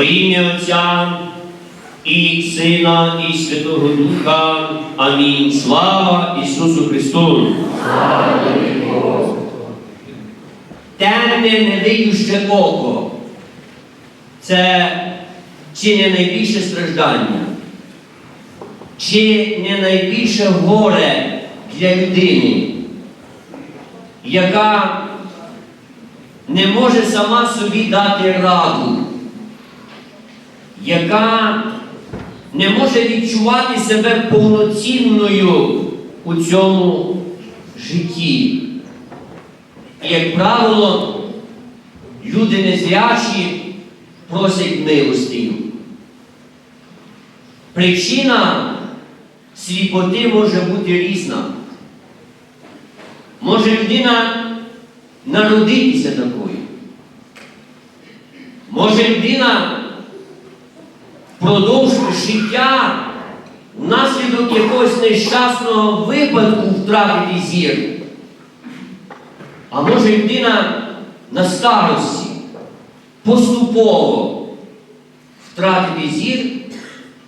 Во ім'я Отця і Сина, і Святого Духа. Амінь. Слава Ісусу Христу! Темне невидюще око. Це чи не найбільше страждання, чи не найбільше горе для людини, яка не може сама собі дати раду, яка не може відчувати себе повноцінною у цьому житті. І, як правило, люди незрячі просять милостиню. Причина сліпоти може бути різна. Може людина народитися такою. Може людина впродовж життя внаслідок якогось нещасного випадку втратити зір. А може людина на старості поступово втратити зір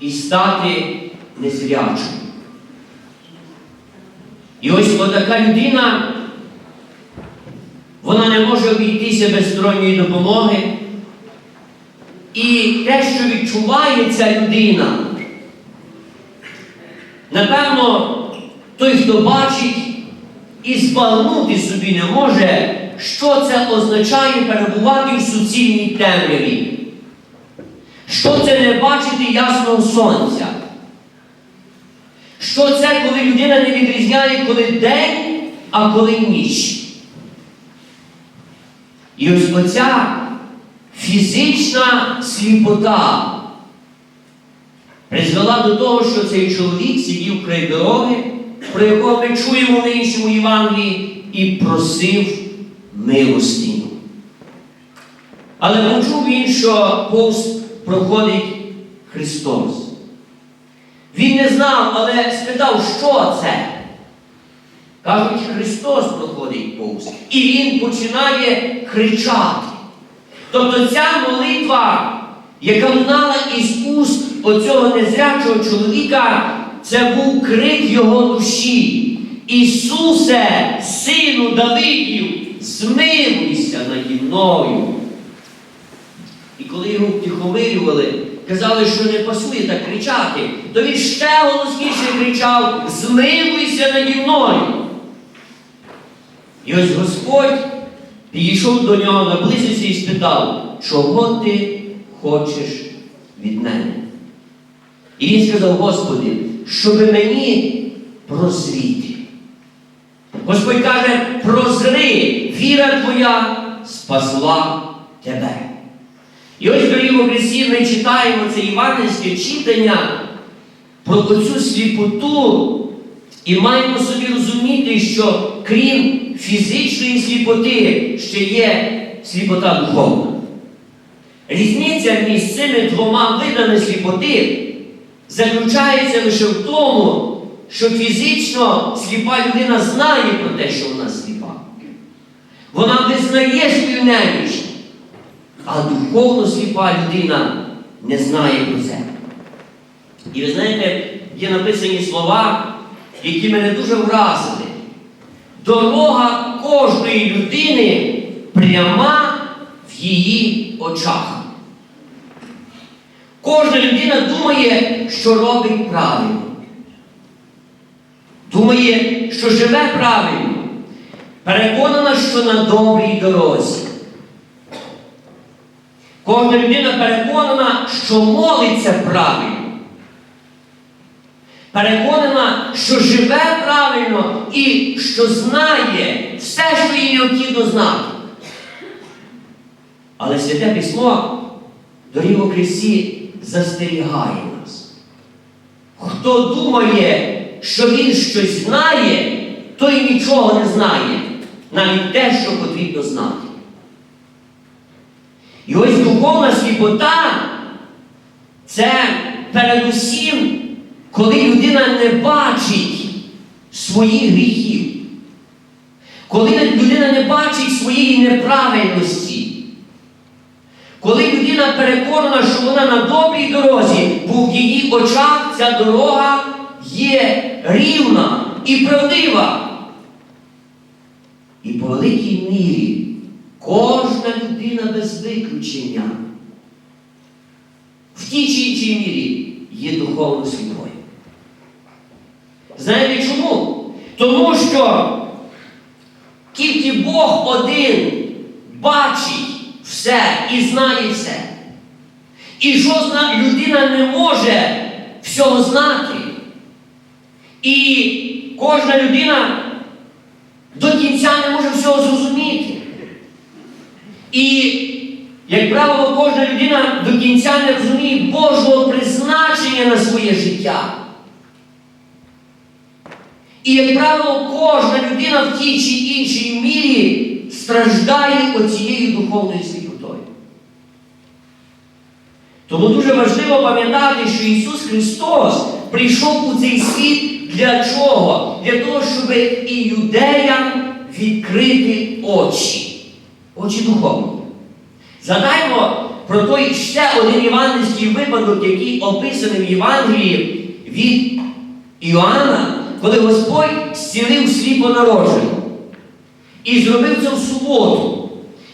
і стати незрячою. І ось отака людина, вона не може обійтися без сторонньої допомоги. І те, що відчуває ця людина, напевно, той, хто бачить, і збагнути собі не може, що це означає перебувати в суцільній темряві. Що це не бачити ясного сонця? Що це, коли людина не відрізняє, коли день, а коли ніч? І ось оця фізична сліпота призвела до того, що цей чоловік сидів край дороги, про якого ми чуємо в іншому Євангелії, і просив милостиню. Але почув він, що повз проходить Христос. Він не знав, але спитав, що це? Кажуть, Христос проходить повз. І Він починає кричати. Тобто ця молитва, яка лунала із уст оцього незрячого чоловіка, це був крик його душі. Ісусе, Сину Давидів, змилуйся наді мною. І коли його втихомирювали, казали, що не пасує так кричати, то він ще голосніше кричав: Змилуйся наді мною. І ось Господь підійшов до нього, наблизився і спитав, чого ти хочеш від мене? І він сказав, Господи, щоб мені прозріти. Господь каже, прозри, віра твоя спасла тебе. І ось, в Христі, ми читаємо це євангельське читання про оцю сліпоту і маємо собі розуміти, що крім фізичної сліпоти ще є сліпота духовна. Різниця між цими двома видами сліпоти заключається лише в тому, що фізично сліпа людина знає про те, що вона сліпа. Вона визнає свою неміч, а духовно сліпа людина не знає про це. І ви знаєте, є написані слова, які мене дуже вразили. Дорога кожної людини пряма в її очах. Кожна людина думає, що робить правильно. Думає, що живе правильно. Переконана, що на добрій дорозі. Кожна людина переконана, що молиться правильно. Переконана, що живе правильно і що знає все, що їй необхідно знати. Але Святе Письмо, доріго Христі, застерігає нас. Хто думає, що він щось знає, той нічого не знає, навіть те, що потрібно знати. І ось духовна сліпота це передусім, коли людина не бачить своїх гріхів, коли людина не бачить своєї неправильності, Коли людина переконана, що вона на добрій дорозі, бо в її очах ця дорога є рівна і правдива. І по великій мірі кожна людина без виключення в тій чи іншій мірі є духовно сліпою. Знаєте чому? Тому що тільки Бог один бачить все і знає все. І жодна людина не може всього знати. І кожна людина до кінця не може всього зрозуміти. І, як правило, кожна людина до кінця не розуміє Божого призначення на своє життя. І, як правило, кожна людина в тій чи іншій мірі страждає оцією духовною сліпотою. Тому дуже важливо пам'ятати, що Ісус Христос прийшов у цей світ для чого? Для того, щоб і юдеям відкрити очі, очі духовні. Згадаймо про той ще один євангельський випадок, який описаний в Євангелії від Іоанна, коли Господь зцілив сліпонародженого. І зробив це в суботу.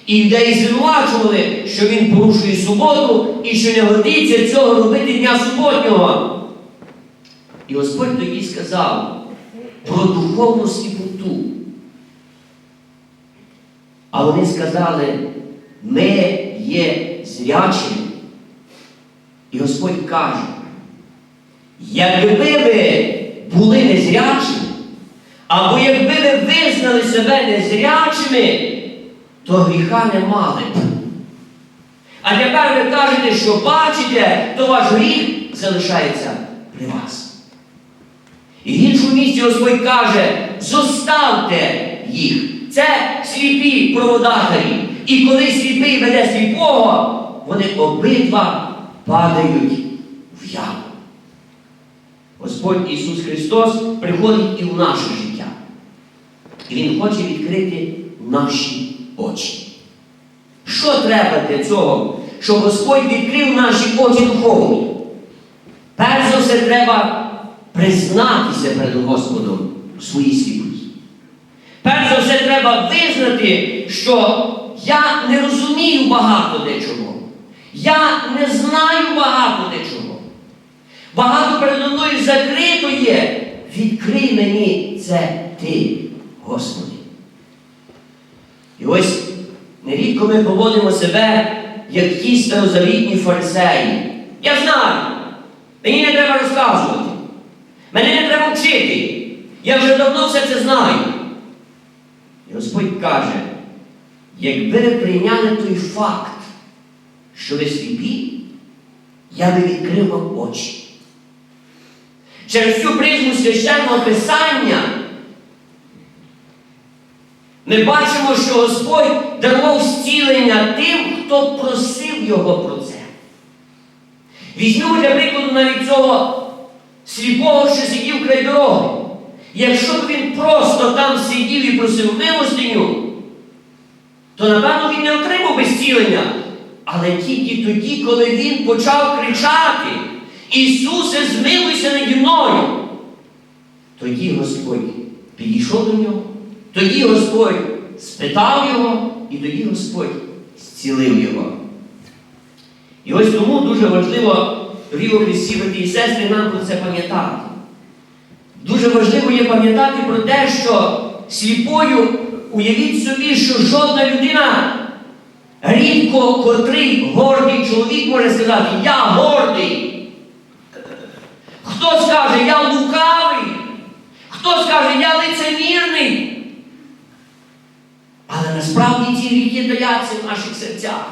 І юдеї звинувачували, що він порушує суботу і що не годиться цього робити дня суботнього. І Господь тоді сказав про духовну сліпоту. А вони сказали, ми є зрячими. І Господь каже, якби ви були незрячими, або якби ви визнали себе незрячими, то гріха не мали б. А тепер ви кажете, що бачите, то ваш гріх залишається при вас. І в іншому місці Господь каже, зоставте їх. Це сліпі проводатарі. І коли сліпий веде сліпого, вони обидва падають в яму. Господь Ісус Христос приходить і в наше життя. І Він хоче відкрити наші очі. Що треба для цього, щоб Господь відкрив наші очі духовні? Перш за все, треба признатися перед Господом у своїй сліпоті. Перш за все, треба визнати, що я не розумію багато дечого. Я не знаю багато дечого. Багато передо мною закрито є. Відкрий мені це ти, Господи. І ось нерідко ми поводимо себе, як ті старозавітні фарисеї. Я знаю, мені не треба розказувати. Мене не треба вчити. Я вже давно все це знаю. І Господь каже, якби ви прийняли той факт, що ви сліпі, я би відкрив вам очі. Через цю призму священного Писання ми бачимо, що Господь дарував зцілення тим, хто просив Його про це. Візьмемо для прикладу навіть цього сліпого, що сидів край дороги. Якщо б він просто там сидів і просив милостиню, то напевно він не отримав би зцілення. Але тільки тоді, коли він почав кричати, Ісусе, змилуйся наді мною. Тоді Господь підійшов до нього, тоді Господь спитав його, і тоді Господь зцілив його. І ось тому дуже важливо, дорогі Христі, брати і сестри, нам про це пам'ятати. Дуже важливо є пам'ятати про те, що сліпою уявіть собі, що жодна людина, рідко котрий гордий чоловік може сказати, я гордий. Хто скаже, я лукавий, хто скаже, я лицемірний. Але насправді ці гріхи таяться в наших серцях.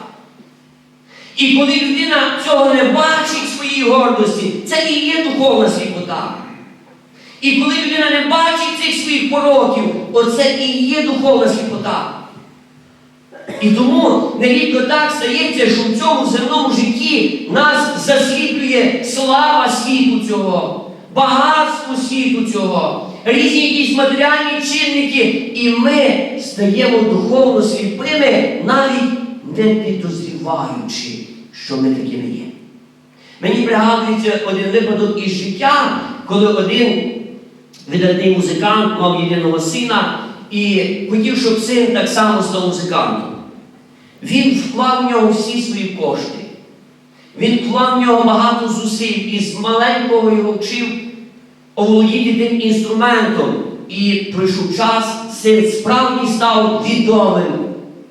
І коли людина цього не бачить в своїй гордості, це і є духовна сліпота. І коли людина не бачить цих своїх пороків, оце і є духовна сліпота. І тому нерідко так стається, що в цьому земному житті нас засліплює слава світу цього, багатство світу цього, різні якісь матеріальні чинники, і ми стаємо духовно сліпими, навіть не підозріваючи що ми такими є. Мені пригадується один випадок із життя, коли один видатний музикант мав єдиного сина і хотів, щоб син так само став музикантом. Він вклав в нього всі свої кошти. Він вклав в нього багато зусиль і з маленького його вчив оволодіти тим інструментом. І пройшов час, син справді став відомим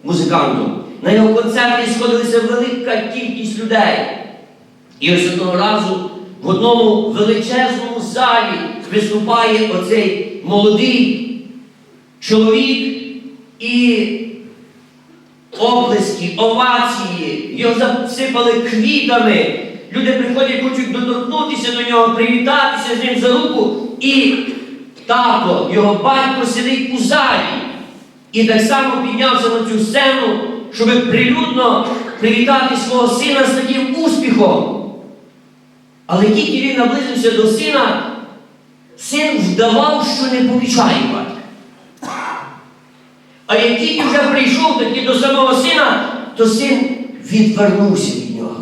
музикантом. На його концерті сходилася велика кількість людей. І ось одного разу в одному величезному залі виступає оцей молодий чоловік і оплески, овації, його засипали квітами. Люди приходять, хочуть доторкнутися до нього, привітатися з ним за руку. І тато, його батько сидить у залі. І так само піднявся на цю сцену, щоб прилюдно привітати свого сина з таким успіхом. Але тільки він наблизився до сина, син вдавав, що не помічає. А як тільки вже прийшов таки до самого сина, то син відвернувся від нього.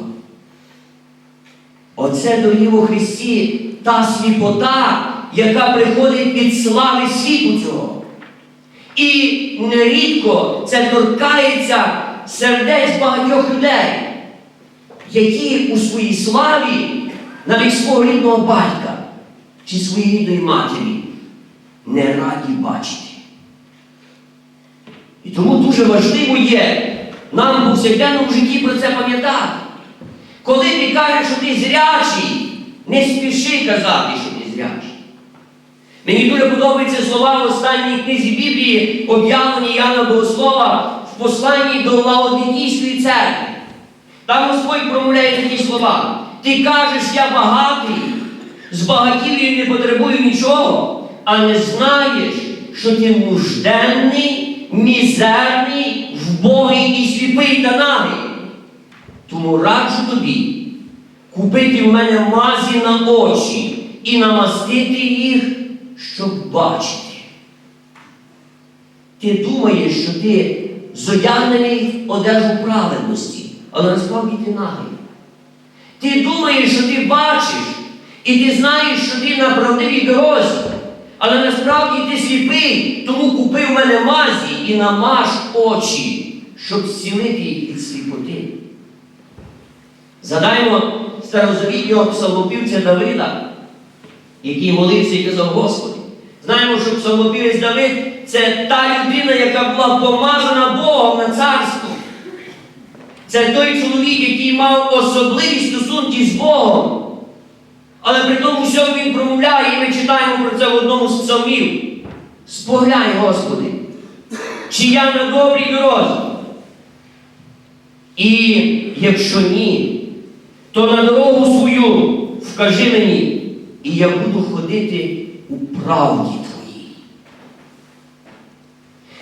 Оце, дорогі во Христі, та сліпота, яка приходить від слави світу цього. І нерідко це торкається сердець багатьох людей, які у своїй славі навіть свого рідного батька чи своєї рідної матері не раді бачити. І тому дуже важливо є нам у повсякденному житті про це пам'ятати. Коли ти кажеш, що ти зрячий, не спіши казати, що ти зрячий. Мені дуже подобаються слова в останній книзі Біблії, об'явлені Яна Богослова в посланні до Лаодикійської церкви. Там Господь промовляє такі слова. Ти кажеш, я багатий, збагатів і не потребую нічого, а не знаєш, що ти нужденний, мізерний, вбогий і сліпий та нагий. Тому раджу тобі купити в мене мазі на очі і намастити їх, щоб бачити. Ти думаєш, що ти зодягнений в одежу праведності, але насправді ти нагий. Ти думаєш, що ти бачиш, і ти знаєш, що ти на правдивій дорозі, але насправді ти сліпий, тому купи в мене мазі і намаж очі, щоб зцілити їх від сліпоти. Згадаємо старозавітнього псалмопівця Давида, який молився і казав Господи. Знаємо, що псалмопівець Давид це та людина, яка була помазана Богом на царство. Це той чоловік, який мав особливі стосунки з Богом. Але при тому всьому він промовляє, і ми читаємо про це в одному з псалмів. Споглянь, Господи, чи я на добрій дорозі. І якщо ні, то на дорогу свою вкажи мені, і я буду ходити у правді Твоїй.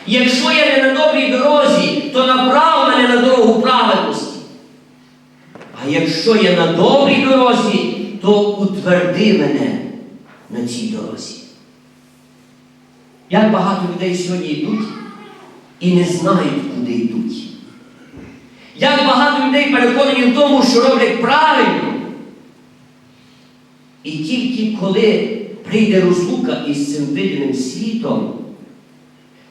Якщо я не на добрій дорозі, то направ мене на дорогу праведності. А якщо я на добрій дорозі, то утверди мене на цій дорозі. Як багато людей сьогодні йдуть і не знають, куди йдуть. Як багато людей переконані в тому, що роблять правильно. І тільки коли прийде розлука із цим видимим світом,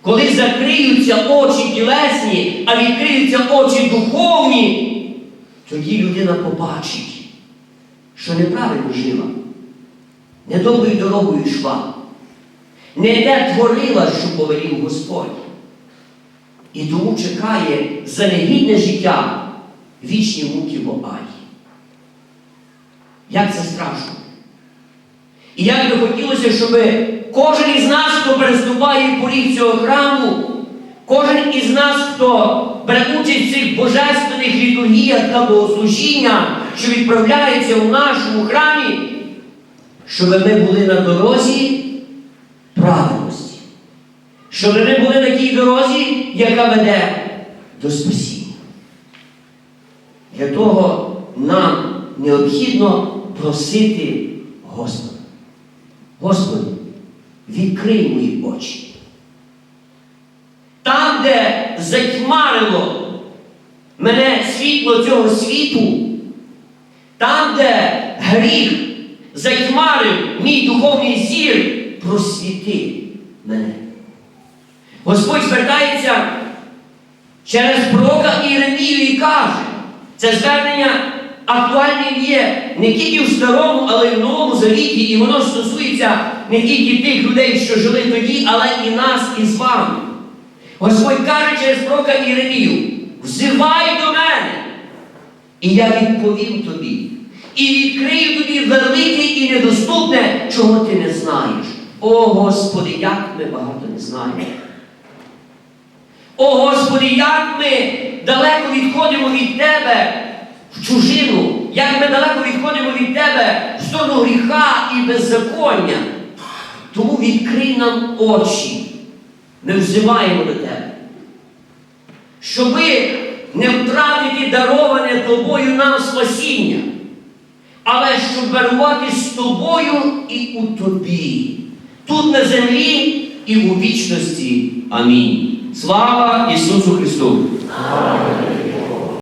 коли закриються очі тілесні, а відкриються очі духовні, тоді людина побачить, що неправильно жила, недоброю дорогою йшла, не те творила, що повелів Господь. І тому чекає за негідне життя вічні муки в аді. Як це страшно? І як би хотілося, щоб кожен із нас, хто переступає поріг цього храму, кожен із нас, хто бере участь в цих божественних літургіях та богослужіннях, що відправляються у нашому храмі, щоб ми були на дорозі правильності. Щоб ми були на тій дорозі, яка веде до спасіння. Для того нам необхідно просити Господа. Господи, відкрий мої очі. Там, де затьмарило мене світло цього світу, там, де гріх затьмарив мій духовний зір, просвіти мене. Господь звертається через пророка Єремію і каже, це звернення актуальним є не тільки в старому, але й в новому завіті, і воно стосується не тільки тих людей, що жили тоді, але і нас, і з вами. Господь каже через пророка Єремію, взивай до мене, і я відповім тобі. І відкрию тобі велике і недоступне, чого ти не знаєш. О Господи, як ми багато не знаємо. О Господи, як ми далеко відходимо від Тебе в чужину, як ми далеко відходимо від Тебе в сторону гріха і беззаконня. Тому відкрий нам очі. Ми взиваємо до Тебе. Щоби не втратити дароване тобою нам спасіння, але щоб верувати з тобою і у тобі, тут на землі і у вічності. Амінь. Слава Ісусу Христу! Амінь.